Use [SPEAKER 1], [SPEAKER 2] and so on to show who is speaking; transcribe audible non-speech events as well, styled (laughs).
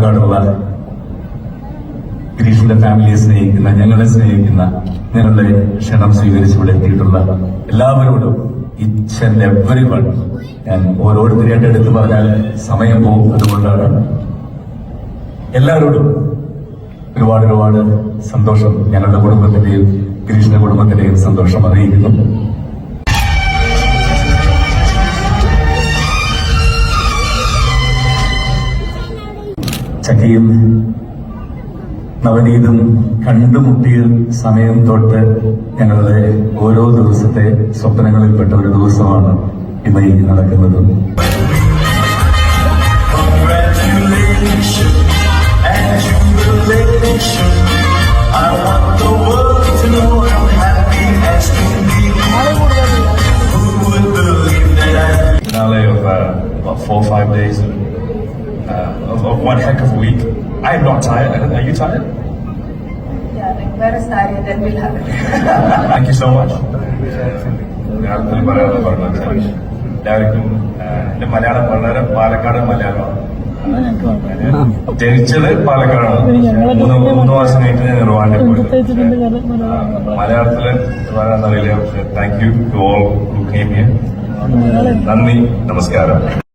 [SPEAKER 1] പാലക്കാടുള്ള ഗിരീഷിന്റെ ഫാമിലിയെ സ്നേഹിക്കുന്ന ഞങ്ങളെ സ്നേഹിക്കുന്ന ഞങ്ങളുടെ ക്ഷണം സ്വീകരിച്ച് ഇവിടെ എത്തിയിട്ടുള്ള എല്ലാവരോടും ഇച്ച് ആൻഡ് എവറി വൺ ഞാൻ ഓരോരുത്തരെയായിട്ട് എടുത്തു പറഞ്ഞാൽ സമയം പോകും അതുകൊണ്ടാണ്. എല്ലാവരോടും ഒരുപാട് ഒരുപാട് സന്തോഷം ഞങ്ങളുടെ കുടുംബത്തിന്റെയും ഗിരീഷിന്റെ കുടുംബത്തിന്റെയും സന്തോഷം അറിയിക്കുന്നു. ചക്കയും നവനീതും കണ്ടുമുട്ടിയ സമയം തൊട്ട് ഞങ്ങളുടെ ഓരോ ദിവസത്തെ സ്വപ്നങ്ങളിൽപ്പെട്ട ഒരു ദിവസമാണ് ഇന്ന് ഈ നടക്കുന്നത്
[SPEAKER 2] Four or five days. Of, of one heck of a week. I am not tired. Are you tired?
[SPEAKER 3] Yeah, like where is Arya? Then we'll have it. (laughs)
[SPEAKER 2] Thank you so much. മലയാളത്തിൽ പറയാതെ പറഞ്ഞത് എല്ലാവർക്കും uh, എന്റെ മലയാളം വളരെ പാലക്കാട് മലയാളമാണ് ജനിച്ചത് പാലക്കാടാണ് മൂന്ന് മൂന്ന് വർഷം കഴിഞ്ഞിട്ട് ഞാൻ നിർവാണിൽ പോയത് മലയാളത്തിൽ പറയാനറിയില്ല thank you to all who came here നന്ദി നമസ്കാരം